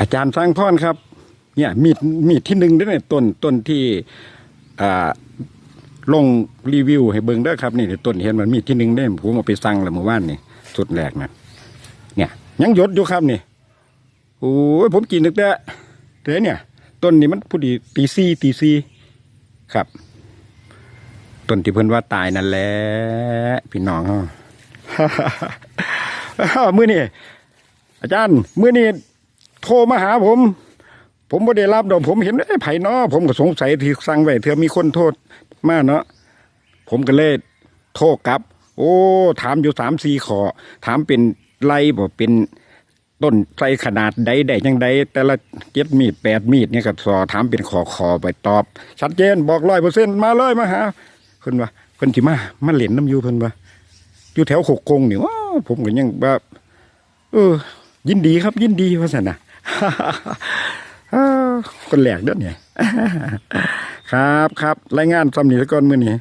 อาจารย์สร้างพรครับ เนี่ยมีดมีดที่หนึ่งด้อเนี่ยต้นต้นที่อ่าลงรีวิวให้เบิ่งเด้ครับนี่ต้นเห็นมันมีดที่หนึ่งได้ผมเอาไปสั่งแล้วเมื่อวานนี่สุดแรกนะเนี่ยยังหยดอยู่ครับนี่โอ้ยผมกินนึกแต่เด้เนี่ยต้นนี้มันผู้ดีตีซีตีซีครับต้นที่เพิ่นว่าตายนั่นแหละพี่น้องเฮามื้อนี้อาจารย์มือนี้โทรมาหาผม ผมบ่ได้รับดอกผมเห็นไอ้ไผเนาะผมก็สงสัยที่สั่งไว้เถื่อมีคนโทษมาเนาะผมก็เลยโทรกลับ โอ้ ถามอยู่สามสี่ขอ ถามเป็นไรบ่เป็นต้นไทรขนาดใดใดยังใดแต่ละเจ็ดมีดแปดมีดเนี่ยก็สอถามเป็นขอขอไปตอบ ชัดเจนบอกร้อยเปอร์เซ็นมาเลยมาหาเพิ่นว่าเพิ่นสิมามาเล่นน้ำยูเพิ่นว่าอยู่แถวหกกงเนี่ว้าวผมก็ยังแบบเออ ยินดีครับยินดีว่าสันนะอ้าว คนแหลกเด้อเนี่ย ครับครับรายงานสำนีตะกอนมือนี้